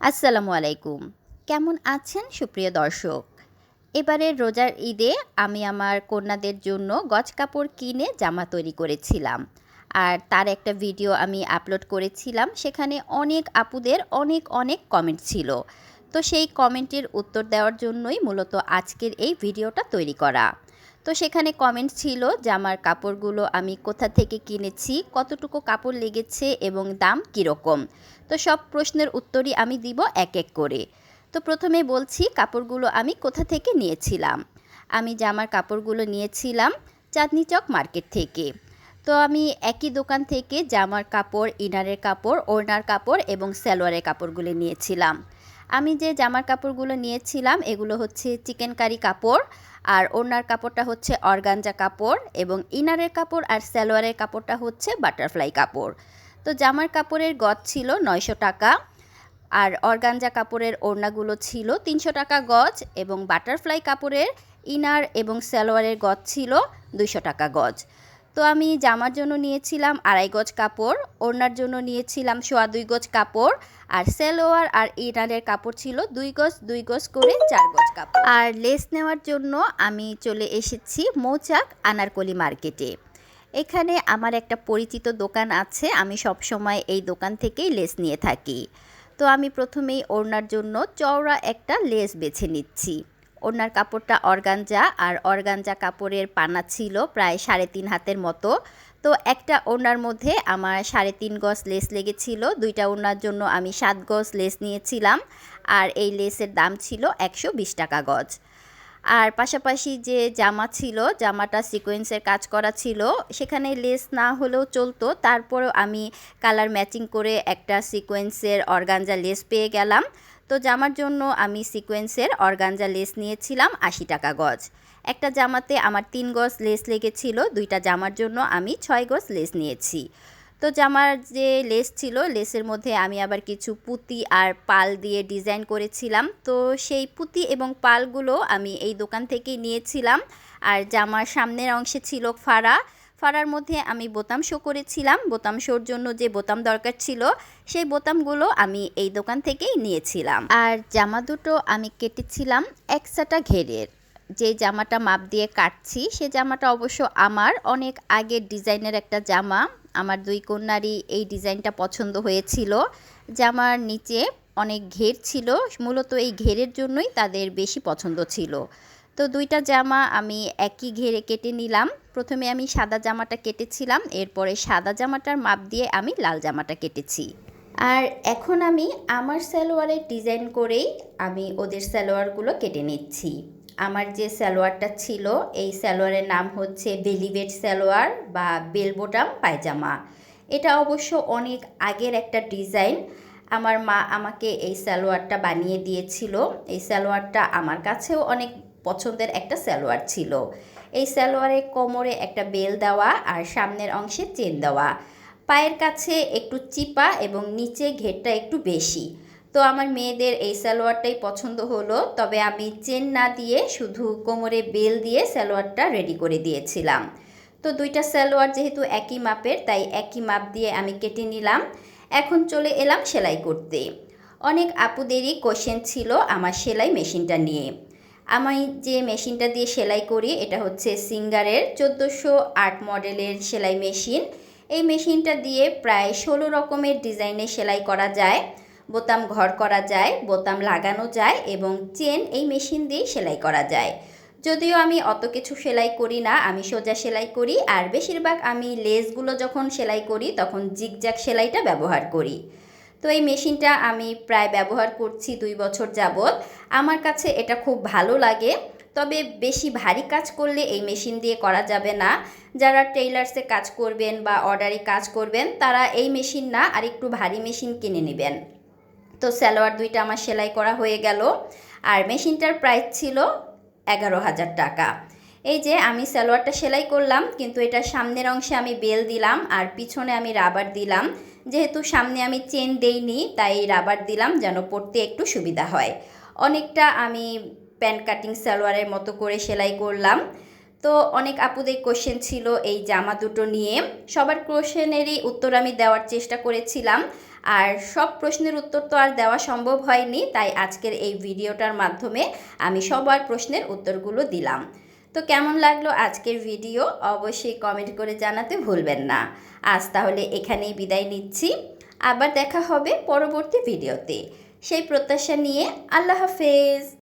আসসালামু আলাইকুম। কেমন আছেন সুপ্রিয় দর্শক? এবারের রোজার ঈদে আমি আমার কন্যাদের জন্য গজ কাপড় কিনে জামা তৈরি করেছিলাম। আর তার একটা ভিডিও আমি আপলোড করেছিলাম, সেখানে অনেক আপুদের অনেক অনেক কমেন্ট ছিল। তো সেই কমেন্টের উত্তর দেওয়ার জন্যই মূলত আজকের এই ভিডিওটা তৈরি করা। তো সেখানে কমেন্ট ছিল জামার কাপড়গুলো আমি কোথা থেকে কিনেছি, কতটুকু কাপড় লেগেছে এবং দাম কীরকম? তো সব প্রশ্নের উত্তরই আমি দিব এক এক করে। তো প্রথমে বলছি, কাপড়গুলো আমি কোথা থেকে নিয়েছিলাম? আমি জামার কাপড়গুলো নিয়েছিলাম চাঁদনি চক মার্কেট থেকে। তো আমি একই দোকান থেকে জামার কাপড়, ইনারের কাপড়, ওড়নার কাপড় এবং সালোয়ারের কাপড়গুলো নিয়েছিলাম। আমি যে জামার কাপড়গুলো নিয়েছিলাম, এগুলো হচ্ছে চিকেন কারি কাপড়, আর ওড়নার কাপড়টা হচ্ছে অর্গানজা কাপড় এবং ইনারের কাপড় আর সালোয়ারের কাপড়টা হচ্ছে বাটারফ্লাই কাপড়। তো জামার কাপড়ের গজ ছিল নয়শো টাকা, আর অর্গানজা কাপড়ের ওড়নাগুলো ছিল তিনশো টাকা গজ এবং বাটারফ্লাই কাপড়ের ইনার এবং সালোয়ারের গজ ছিল দুইশো টাকা গজ। তো আমি জামার জন্য নিয়েছিলাম আড়াই গজ কাপড়, ওড়নার জন্য নিয়েছিলাম সোয়া দুই গজ কাপড়, আর সেলোয়ার আর ইনারের কাপড় ছিল দুই গজ দুই গজ করে চার গজ কাপড়। আর লেস নেওয়ার জন্য আমি চলে এসেছি মৌচাক আনারকলি মার্কেটে। এখানে আমার একটা পরিচিত দোকান আছে, আমি সব সময় এই দোকান থেকেই লেস নিয়ে থাকি। তো আমি প্রথমেই ওড়নার জন্য চওড়া একটা লেস বেছে নিচ্ছি। ওড়নার কাপড়টা অর্গানজা আর অর্গানজা কাপড়ের পানা ছিল প্রায় সাড়ে তিন হাতের মতো। তো একটা ওনার মধ্যে আমার সাড়ে তিন গজ লেস লেগেছিল, দুইটা ওনার জন্য আমি সাত গজ লেস নিয়েছিলাম, আর এই লেসের দাম ছিল একশো বিশ টাকা গজ। আর পাশাপাশি যে জামা ছিল, জামাটা সিকোয়েন্সের কাজ করা ছিল, সেখানে লেস না হলেও চলতো। তারপরেও আমি কালার ম্যাচিং করে একটা সিকোয়েন্সের অর্গানজা লেস পেয়ে গেলাম। তো জামার জন্য আমি সিকোয়েন্সের অর্গানজা লেস নিয়েছিলাম আশি টাকা গজ। একটা জামাতে আমার তিন গজ লেস লেগেছিল, দুইটা জামার জন্য আমি ছয় গজ লেস নিয়েছি। তো জামার যে লেস ছিল, লেসের মধ্যে আমি আবার কিছু পুঁতি আর পাল দিয়ে ডিজাইন করেছিলাম। তো সেই পুঁতি এবং পালগুলো আমি এই দোকান থেকেই নিয়েছিলাম। আর জামার সামনের অংশে ছিল ফাড়া, ফাড়ার মধ্যে আমি বোতাম শো করেছিলাম। বোতাম শোর জন্য যে বোতাম দরকার ছিল, সেই বোতামগুলো আমি এই দোকান থেকেই নিয়েছিলাম। আর জামা দুটো আমি কেটেছিলাম একসাটা ঘেরের। যে জামাটা মাপ দিয়ে কাটছি, সে জামাটা অবশ্য আমার। অনেক আগের ডিজাইনের একটা জামা। আমার দুই কন্যারই এই ডিজাইনটা পছন্দ হয়েছিল। জামার নিচে অনেক ঘের ছিল, মূলত এই ঘেরের জন্যই তাদের বেশি পছন্দ ছিল। তো দুইটা জামা আমি একই ঘেরে কেটে নিলাম। প্রথমে আমি সাদা জামাটা কেটেছিলাম, এরপরে সাদা জামাটার মাপ দিয়ে আমি লাল জামাটা কেটেছি। আর এখন আমি আমার সালোয়ারের ডিজাইন করেই আমি ওদের সালোয়ারগুলো কেটে নিচ্ছি। আমার যে সালোয়ারটা ছিল, এই সালোয়ারের নাম হচ্ছে বেলিভেট সালোয়ার বা বেলবোটাম পায়জামা। এটা অবশ্য অনেক আগের একটা ডিজাইন। আমার মা আমাকে এই সালোয়ারটা বানিয়ে দিয়েছিল। এই সালোয়ারটা আমার কাছেও অনেক পছন্দের একটা সালোয়ার ছিল। এই সালোয়ারে কোমরে একটা বেল দেওয়া আর সামনের অংশে চেন দেওয়া। পায়ের কাছে একটু চিপা এবং নিচে ঘেরটা একটু বেশি। তো আমার মেয়েদের এই সালোয়ারটাই পছন্দ হলো, তবে আমি চেন না দিয়ে শুধু কোমরে বেল দিয়ে সালোয়ারটা রেডি করে দিয়েছিলাম। তো দুইটা সালোয়ার যেহেতু একই মাপের, তাই একই মাপ দিয়ে আমি কেটে নিলাম। এখন চলে এলাম সেলাই করতে। অনেক আপুদেরই কোশ্চেন ছিল আমার সেলাই মেশিনটা নিয়ে। আমি যে মেশিনটা দিয়ে সেলাই করি, এটা হচ্ছে সিঙ্গারের চোদ্দোশো আট মডেলের সেলাই মেশিন। এই মেশিনটা দিয়ে প্রায় ষোলো রকমের ডিজাইনে সেলাই করা যায়। বোতাম ঘর করা যায়, বোতাম লাগানো যায় এবং চেন এই মেশিন দিয়েই সেলাই করা যায়। যদিও আমি অত কিছু সেলাই করি না, আমি সোজা সেলাই করি আর বেশিরভাগ আমি লেসগুলো যখন সেলাই করি তখন জিগজ্যাগ সেলাইটা ব্যবহার করি। তো এই মেশিনটা আমি প্রায় ব্যবহার করছি দুই বছর যাবৎ। আমার কাছে এটা খুব ভালো লাগে, তবে বেশি ভারী কাজ করলে এই মেশিন দিয়ে করা যাবে না। যারা টেইলার্সে কাজ করবেন বা অর্ডারে কাজ করবেন তারা এই মেশিন না আর একটু ভারী মেশিন কিনে নেবেন। তো সালোয়ার দুইটা আমার সেলাই করা হয়ে গেল। আর মেশিনটার প্রাইস ছিল এগারো হাজার টাকা। এই যে আমি সালোয়ারটা সেলাই করলাম, কিন্তু এটা সামনের অংশে আমি বেল দিলাম আর পিছনে আমি রাবার দিলাম। যেহেতু সামনে আমি চেন দেইনি, তাই রাবার দিলাম যেন পড়তে একটু সুবিধা হয়। অনেকটা আমি প্যান্ট কাটিং সালোয়ারের মতো করে সেলাই করলাম। তো অনেক আপুদের কোশ্চেন ছিল এই জামা দুটো নিয়ে। সবার কোশ্চেনেরই উত্তর আমি দেওয়ার চেষ্টা করেছিলাম। আর সব প্রশ্নের উত্তর তো আর দেওয়া সম্ভব হয়নি, তাই আজকের এই ভিডিওটার মাধ্যমে আমি সবার প্রশ্নের উত্তরগুলো দিলাম। তো কেমন লাগল আজকের ভিডিও অবশ্যই কমেন্ট করে জানাতে ভুলবেন না। আজ তাহলে এখানেই বিদায় নিচ্ছি। আবার দেখা হবে পরবর্তী ভিডিওতে। সেই প্রত্যাশা নিয়ে আল্লাহ হাফেজ।